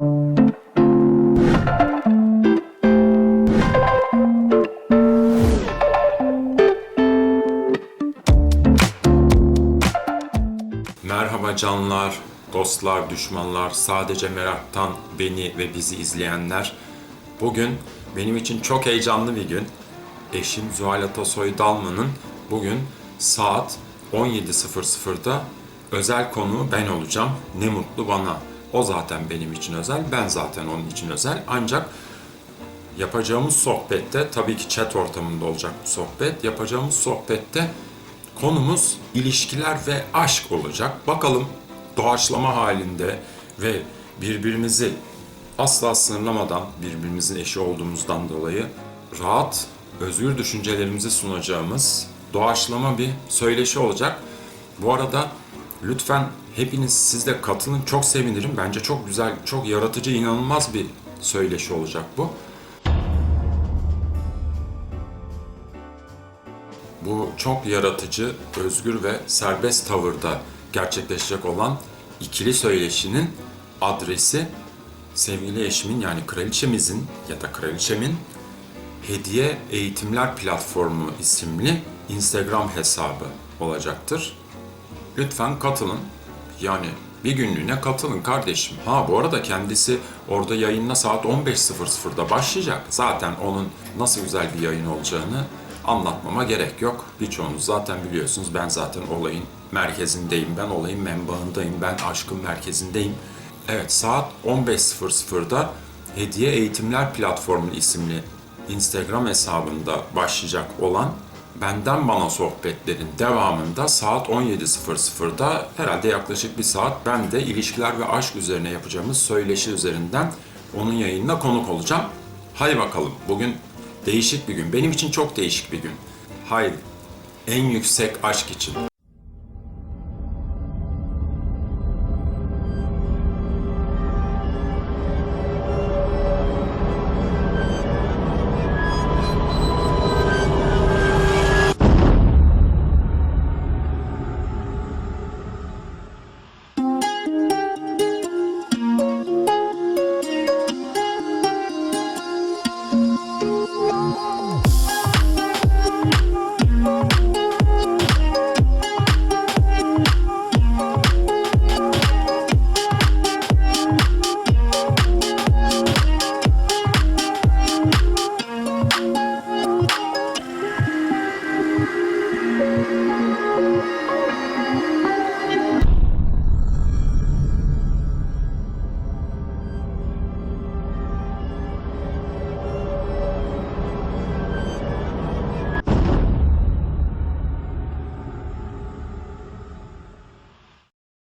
Merhaba canlar, dostlar, düşmanlar, sadece meraktan beni ve bizi izleyenler. Bugün benim için çok heyecanlı bir gün. Eşim Zuhal Atasoy Dalman'ın bugün saat 17.00'da özel konuğu ben olacağım. Ne mutlu bana. O zaten benim için özel, ben zaten onun için özel. Ancak yapacağımız sohbette, tabii ki chat ortamında olacak bu sohbet, yapacağımız sohbette konumuz ilişkiler ve aşk olacak. Bakalım doğaçlama halinde ve birbirimizi asla sınırlamadan, birbirimizin eşi olduğumuzdan dolayı rahat, özgür düşüncelerimizi sunacağımız doğaçlama bir söyleşi olacak. Bu arada lütfen hepiniz siz de katılın. Çok sevinirim. Bence çok güzel, çok yaratıcı, inanılmaz bir söyleşi olacak bu. Bu çok yaratıcı, özgür ve serbest tavırda gerçekleşecek olan ikili söyleşinin adresi sevgili eşimin yani kraliçemizin ya da kraliçemin Hediye Eğitimler Platformu isimli Instagram hesabı olacaktır. Lütfen katılın. Yani bir günlüğüne katılın kardeşim. Ha bu arada kendisi orada yayınla saat 15.00'da başlayacak. Zaten onun nasıl güzel bir yayın olacağını anlatmama gerek yok. Birçoğunuz zaten biliyorsunuz. Ben zaten olayın merkezindeyim. Ben olayın menbaındayım. Ben aşkın merkezindeyim. Evet saat 15.00'da Hediye Eğitimler Platformu isimli Instagram hesabında başlayacak olan Benden Bana sohbetlerin devamında saat 17.00'da herhalde yaklaşık bir saat ben de ilişkiler ve aşk üzerine yapacağımız söyleşi üzerinden onun yayınına konuk olacağım. Haydi bakalım bugün değişik bir gün. Benim için çok değişik bir gün. Haydi en yüksek aşk için.